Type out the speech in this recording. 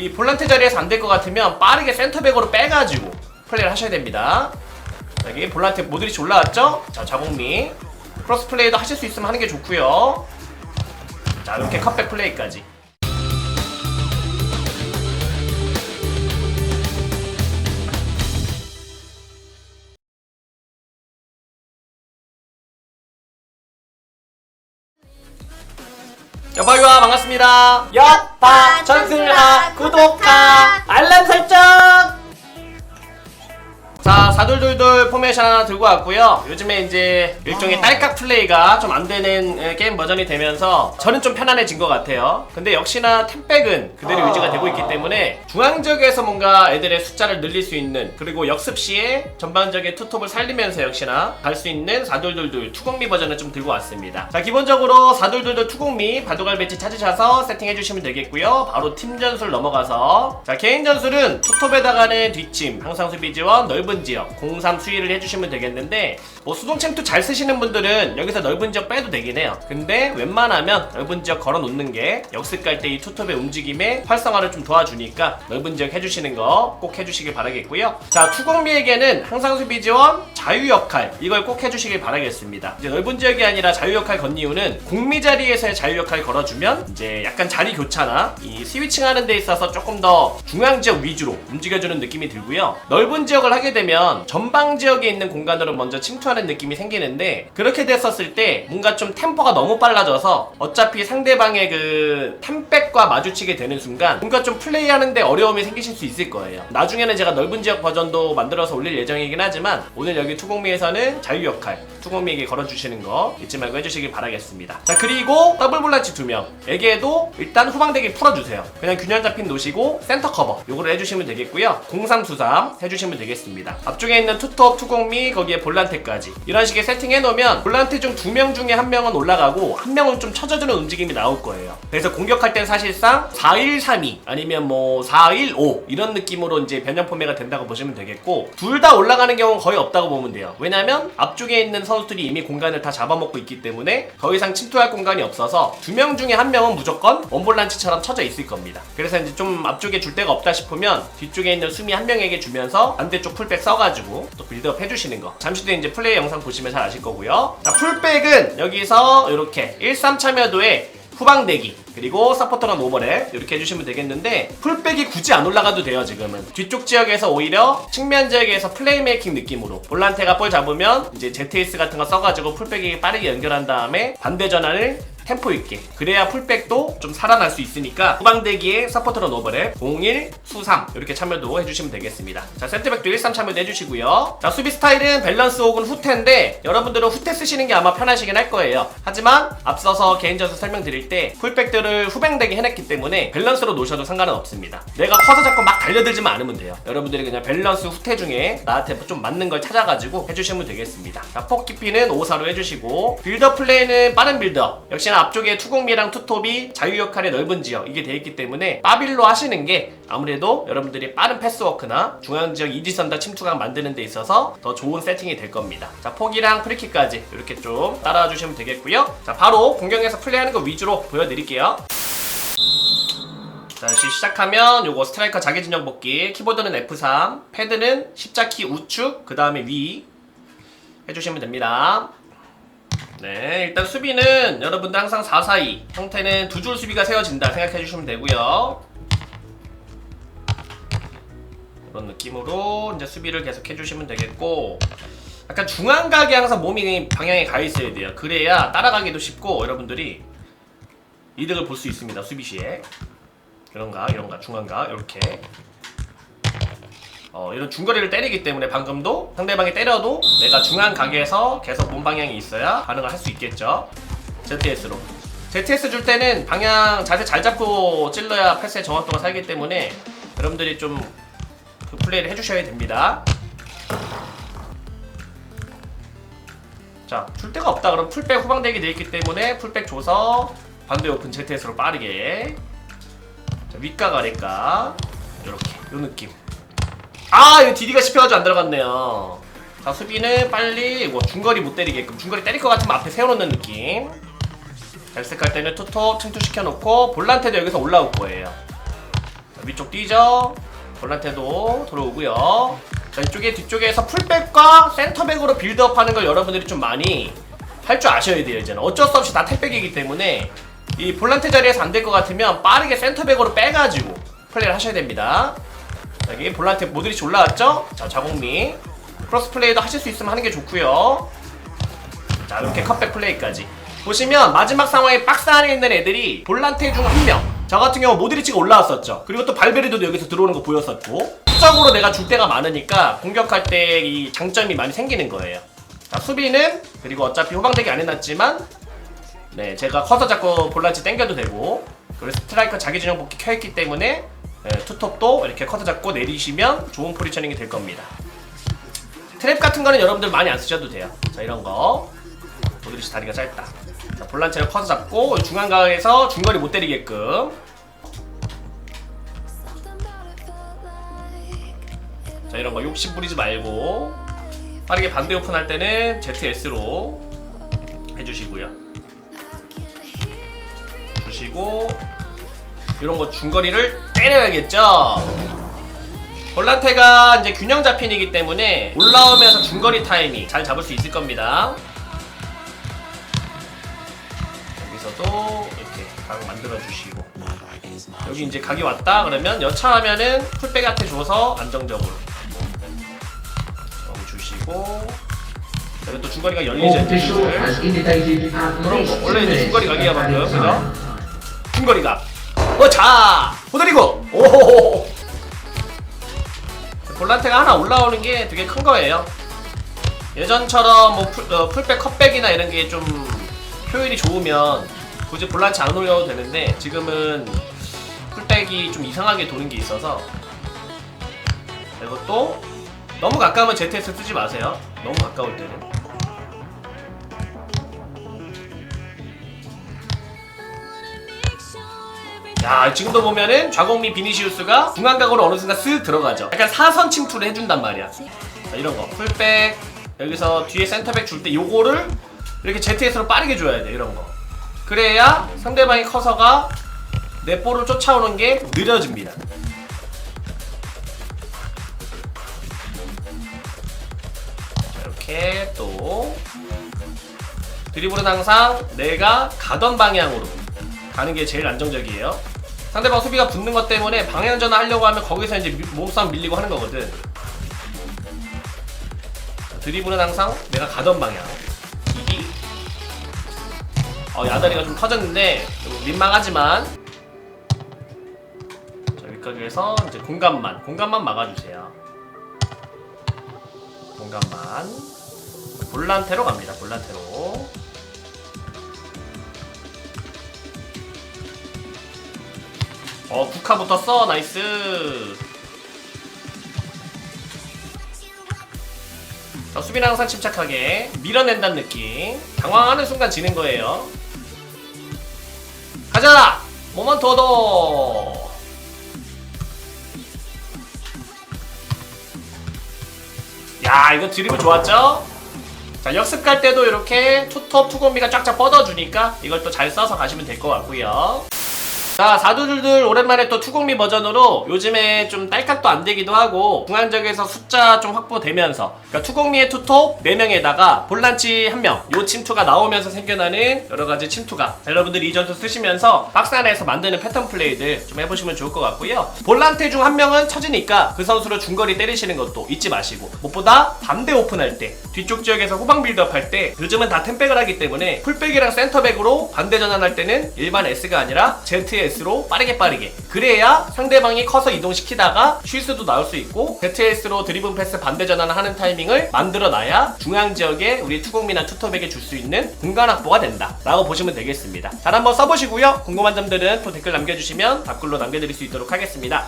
이 볼란테 자리에서 안 될 것 같으면 빠르게 센터백으로 빼가지고 플레이를 하셔야 됩니다. 자, 여기 볼란테 모드리치 올라왔죠? 자, 자국미. 크로스 플레이도 하실 수 있으면 하는 게 좋고요. 자, 이렇게 컷백 플레이까지. 여봐요와 반갑습니다. 여파 전술하 구독하 알람 설정 자, 사돌돌돌 포메이션 하나 들고 왔고요. 요즘에 이제 일종의 딸깍 플레이가 좀 안 되는 에, 게임 버전이 되면서 저는 좀 편안해진 것 같아요. 근데 역시나 템백은 그대로 아. 유지가 되고 있기 때문에 중앙 지역에서 뭔가 애들의 숫자를 늘릴 수 있는 그리고 역습 시에 전반적인 투톱을 살리면서 역시나 갈 수 있는 사돌돌돌 투공미 버전을 좀 들고 왔습니다. 자, 기본적으로 사돌돌돌 투공미 바둑알 배치 찾으셔서 세팅해 주시면 되겠고요. 바로 팀 전술 넘어가서 자, 개인 전술은 투톱에다가는 뒷짐, 항상 수비 지원, 넓은 지역, 03 수위를 해주시면 되겠는데 뭐 수동 챔투 잘 쓰시는 분들은 여기서 넓은 지역 빼도 되긴 해요. 근데 웬만하면 넓은 지역 걸어 놓는 게 역습 갈 때 이 투톱의 움직임에 활성화를 좀 도와주니까 넓은 지역 해주시는 거 꼭 해주시길 바라겠고요. 자, 투공미에게는 항상 수비 지원, 자유 역할 이걸 꼭 해주시길 바라겠습니다. 이제 넓은 지역이 아니라 자유 역할 건 이유는 공미 자리에서의 자유 역할 걸어주면 이제 약간 자리 교차나 이 스위칭 하는 데 있어서 조금 더 중앙 지역 위주로 움직여주는 느낌이 들고요. 넓은 지역을 하게 되면 전방 지역에 있는 공간으로 먼저 침투하는 느낌이 생기는데 그렇게 됐었을 때 뭔가 좀 템포가 너무 빨라져서 어차피 상대방의 그 템백과 마주치게 되는 순간 뭔가 좀 플레이하는데 어려움이 생기실 수 있을 거예요. 나중에는 제가 넓은 지역 버전도 만들어서 올릴 예정이긴 하지만 오늘 여기 투공미에서는 자유 역할 투공미에게 걸어주시는 거 잊지 말고 해주시길 바라겠습니다. 자 그리고 더블 볼란치 두 명 에게도 일단 후방대기 풀어주세요. 그냥 균형 잡힌 놓으시고 센터 커버 요거를 해주시면 되겠고요. 0323 해주시면 되겠습니다. 앞쪽에 있는 투톱 투공미 거기에 볼란테까지 이런 식의 세팅해 놓으면 볼란테 중 두 명 중에 한 명은 올라가고 한 명은 좀 쳐져주는 움직임이 나올 거예요. 그래서 공격할 땐 사실상 4-1-3-2 아니면 뭐 4-1-5 이런 느낌으로 이제 변형 포매가 된다고 보시면 되겠고 둘 다 올라가는 경우는 거의 없다고 보면 돼요. 왜냐면 앞쪽에 있는 선수들이 이미 공간을 다 잡아먹고 있기 때문에 더 이상 침투할 공간이 없어서 두 명 중에 한 명은 무조건 원볼란치처럼 쳐져 있을 겁니다. 그래서 이제 좀 앞쪽에 줄 데가 없다 싶으면 뒤쪽에 있는 수미 한 명에게 주면서 반대쪽 풀백 써가지고 또 빌드업 해주시는 거. 잠시 뒤에 이제 플레이 영상 보시면 잘 아실 거고요. 자, 풀백은 여기서 이렇게 1-3 참여도에 후방 대기 그리고 서포터랑 오버랩 이렇게 해주시면 되겠는데 풀백이 굳이 안 올라가도 돼요 지금은 뒤쪽 지역에서 오히려 측면 지역에서 플레이메이킹 느낌으로 볼란테가 볼 잡으면 이제 ZS 같은 거 써가지고 풀백이 빠르게 연결한 다음에 반대 전환을 템포 있게. 그래야 풀백도 좀 살아날 수 있으니까 후방 대기에 서포터런 오버랩 01, 수3 이렇게 참여도 해주시면 되겠습니다. 자 센터백도 1, 3 참여도 해주시고요. 자 수비 스타일은 밸런스 혹은 후퇴인데 여러분들은 후퇴 쓰시는 게 아마 편하시긴 할 거예요. 하지만 앞서서 개인 전술 설명드릴 때 풀백들을 후방 대기 해냈기 때문에 밸런스로 놓으셔도 상관은 없습니다. 내가 커서 잡고 막 달려들지만 않으면 돼요. 여러분들이 그냥 밸런스 후퇴 중에 나한테 좀 맞는 걸 찾아가지고 해주시면 되겠습니다. 자 폭기피는 5사로 해주시고 빌더 플레이는 빠른 빌더 역시나 앞쪽에 투공미랑 투톱이 자유 역할의 넓은 지역 이게 돼 있기 때문에 빠빌로 하시는 게 아무래도 여러분들이 빠른 패스워크나 중앙 지역 이지선다 침투각 만드는 데 있어서 더 좋은 세팅이 될 겁니다. 자 폭이랑 프리킥까지 이렇게 좀 따라와 주시면 되겠고요. 자 바로 공격에서 플레이하는 거 위주로 보여드릴게요. 자, 다시 시작하면 요거 스트라이커 자기 진영 복귀 키보드는 F3 패드는 십자키 우측 그 다음에 위 해주시면 됩니다. 네, 일단 수비는 여러분들 항상 4-4-2 형태는 두 줄 수비가 세워진다 생각해 주시면 되고요. 이런 느낌으로 이제 수비를 계속 해주시면 되겠고 약간 중앙각에 항상 몸이 방향에 가 있어야 돼요. 그래야 따라가기도 쉽고 여러분들이 이득을 볼 수 있습니다. 수비 시에 이런각, 이런각, 중앙각 이렇게 어, 이런 중거리를 때리기 때문에 방금도 상대방이 때려도 내가 중앙 각에서 계속 몸 방향이 있어야 반응을 할 수 있겠죠. ZS로. ZS 줄 때는 방향 자세 잘 잡고 찔러야 패스의 정확도가 살기 때문에 여러분들이 좀 그 플레이를 해주셔야 됩니다. 자, 줄 데가 없다 그럼 풀백 후방대기 돼 있기 때문에 풀백 줘서 반대 오픈 ZS로 빠르게 자, 윗각 아래각 이렇게 요 느낌. 아 이거 DD가 씹혀가지고 안 들어갔네요 자 수비는 빨리 뭐 중거리 못 때리게끔 중거리 때릴 것 같으면 앞에 세워놓는 느낌 잘색할 때는 투톱 침투시켜놓고 볼란테도 여기서 올라올 거예요 위쪽 뛰죠. 볼란테도 들어오고요. 자, 이쪽에 뒤쪽에서 풀백과 센터백으로 빌드업 하는 걸 여러분들이 좀 많이 할 줄 아셔야 돼요. 이제는 어쩔 수 없이 다 택백이기 때문에 이 볼란테 자리에서 안 될 것 같으면 빠르게 센터백으로 빼가지고 플레이를 하셔야 됩니다. 자, 여기 볼란테 모드리치 올라왔죠? 자, 자공미 크로스 플레이도 하실 수 있으면 하는 게 좋고요. 자, 이렇게 컷백 플레이까지. 보시면 마지막 상황에 박스 안에 있는 애들이 볼란테 중 한 명. 저 같은 경우 모드리치가 올라왔었죠. 그리고 또 발베르도 여기서 들어오는 거 보였었고. 수적으로 내가 줄 때가 많으니까 공격할 때 이 장점이 많이 생기는 거예요. 자, 수비는 그리고 어차피 후방대기 안 해놨지만 네, 제가 커서 자꾸 볼란치 땡겨도 되고 그리고 스트라이커 자기 전용 복귀 켜있기 때문에 네, 투톱도 이렇게 커서 잡고 내리시면 좋은 포지셔닝이 될 겁니다. 트랩 같은 거는 여러분들 많이 안 쓰셔도 돼요. 자, 이런 거. 모드리치 다리가 짧다. 자, 볼란체를 커서 잡고 중앙 강에서 중거리 못 때리게끔. 자, 이런 거 욕심 부리지 말고 빠르게 반대 오픈 할 때는 ZS로 해주시고요. 주시고 이런 거 중거리를 때려야겠죠. 볼란테가 이제 균형 잡힌이기 때문에 올라오면서 중거리 타이밍 잘 잡을 수 있을 겁니다. 여기서도 이렇게 각 만들어 주시고 여기 이제 각이 왔다 그러면 여차하면은 풀백한테 줘서 안정적으로 주시고 여기 또 중거리가 열리죠 그런 거 원래 이제 two 중거리 각이야 방금 added 그죠? time. 중거리가 어자 호드리고! 오호호호! 볼란테가 하나 올라오는 게 되게 큰 거예요. 예전처럼 뭐 풀, 어, 풀백 컷백이나 이런 게 좀 효율이 좋으면 굳이 볼란치 안 올려도 되는데 지금은 풀백이 좀 이상하게 도는 게 있어서 그리고 또 너무 가까우면 ZS 쓰지 마세요. 너무 가까울 때는 야 지금도 보면은 좌공미 비니시우스가 중앙각으로 어느 순간 쓱 들어가죠. 약간 사선 침투를 해준단 말이야. 자, 이런 거. 풀백. 여기서 뒤에 센터백 줄 때 요거를 이렇게 ZS로 빠르게 줘야 돼 이런 거. 그래야 상대방의 커서가 내 볼을 쫓아오는 게 느려집니다. 자, 이렇게 또 드리블은 항상 내가 가던 방향으로 가는 게 제일 안정적이에요. 상대방 수비가 붙는 것 때문에 방향 전환 하려고 하면 거기서 이제 미- 몸싸움 밀리고 하는 거거든. 자, 드리블은 항상 내가 가던 방향. 이기. 어, 야다리가 좀 터졌는데 좀 민망하지만 자, 여기까지 해서 이제 공간만 공간만 막아주세요. 공간만 볼란테로 갑니다. 볼란테로. 어, 국화 붙었어. 나이스. 자, 수비는 항상 침착하게 밀어낸다는 느낌. 당황하는 순간 지는 거예요. 가자! 모먼트 얻어! 야, 이거 드리블 좋았죠? 자, 역습 갈 때도 이렇게 투톱 투공비가 쫙쫙 뻗어주니까 이걸 또 잘 써서 가시면 될 것 같고요. 자, 사두들들 오랜만에 또 투공미 버전으로 요즘에 좀 딸깍도 안 되기도 하고 중앙적에서 숫자 좀 확보되면서 그러니까 투공미의 투톱 4명에다가 볼란치 1명 요 침투가 나오면서 생겨나는 여러 가지 침투가 자, 여러분들 이 전투 쓰시면서 박스 안에서 만드는 패턴 플레이들 좀 해보시면 좋을 것 같고요. 볼란테 중 한 명은 쳐지니까 그 선수로 중거리 때리시는 것도 잊지 마시고 무엇보다 반대 오픈할 때 뒤쪽 지역에서 후방 빌드업 할 때 요즘은 다 템백을 하기 때문에 풀백이랑 센터백으로 반대 전환할 때는 일반 S가 아니라 ZS로 빠르게 빠르게. 그래야 상대방이 커서 이동시키다가 쉴수도 나올 수 있고 ZS로 드리븐 패스 반대 전환을 하는 타이밍을 만들어 놔야 중앙 지역에 우리 투공미나 투톱에게 줄 수 있는 공간 확보가 된다. 라고 보시면 되겠습니다. 잘 한번 써보시고요. 궁금한 점들은 또 댓글 남겨주시면 답글로 남겨드릴 수 있도록 하겠습니다